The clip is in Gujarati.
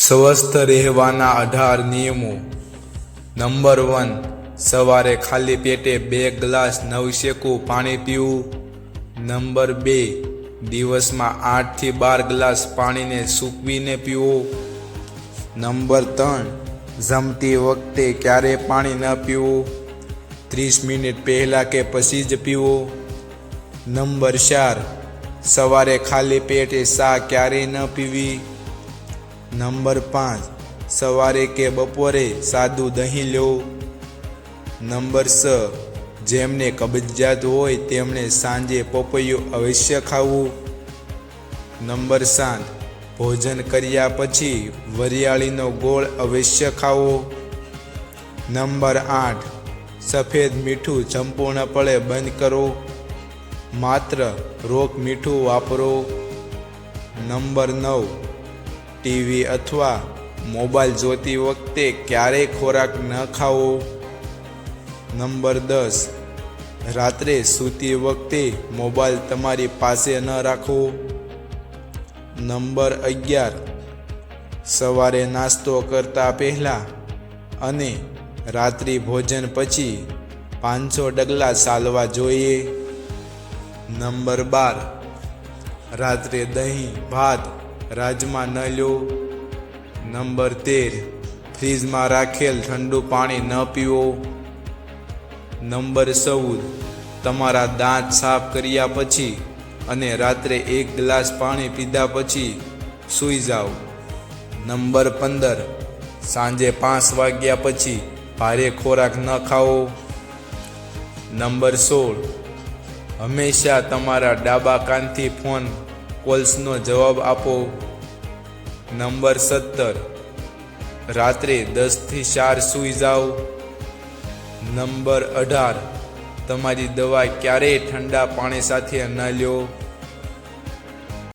સ્વસ્થ રહેવાના અઢાર નિયમો. નંબર વન, સવારે ખાલી પેટે બે ગ્લાસ નવશેકું પાણી પીવું. નંબર બે, દિવસમાં આઠથી બાર ગ્લાસ પાણીને સૂકવીને પીવો. નંબર ત્રણ, જમતી વખતે ક્યારેય પાણી ન પીવું. ત્રીસ મિનિટ પહેલાં કે પછી જ પીવો. નંબર ચાર, સવારે ખાલી પેટે સા ક્યારેય ન પીવી. નંબર પાંચ. સવારે કે બપોરે સાદું દહીં લો. નંબર છ. જેમને કબજિયાત હોય તેમણે સાંજે પપૈયું અવશ્ય ખાવું. નંબર સાત. ભોજન કર્યા પછી વરિયાળીનો ગોળ અવશ્ય ખાવો. નંબર આઠ. સફેદ મીઠું સંપૂર્ણપણે બંધ કરો. માત્ર રોક મીઠું વાપરો. નંબર નવ. ટીવી અથવા મોબાઈલ જોતી વખતે ક્યારેય ખોરાક ન ખાવો. નંબર દસ. રાત્રે સૂતી વખતે મોબાઈલ તમારી પાસે ન રાખવો નંબર અગિયાર. સવારે નાસ્તો કરતા પહેલાં અને રાત્રિ ભોજન પછી પાંચસો ડગલા ચાલવા જોઈએ. નંબર બાર. રાત્રે દહીં, ભાત રાજમા ન લો નંબર તેર, ફ્રીજમાં રાખેલ ઠંડુ પાણી ન પીવો. નંબર ચૌદ, તમારા દાંત સાફ કર્યા પછી અને રાત્રે એક ગ્લાસ પાણી પીધા પછી સૂઈ જાઓ. નંબર પંદર, સાંજે પાંચ વાગ્યા પછી ભારે ખોરાક ન ખાઓ. નંબર સોળ, હંમેશા તમારા ડાબા કાનથી ફોન કોલ્સનો જવાબ આપો. નંબર સત્તર. રાત્રે દસથી ચાર સૂઈ જાઓ. નંબર અઢાર. તમારી દવા ક્યારેય ઠંડા પાણી સાથે ન લ્યો.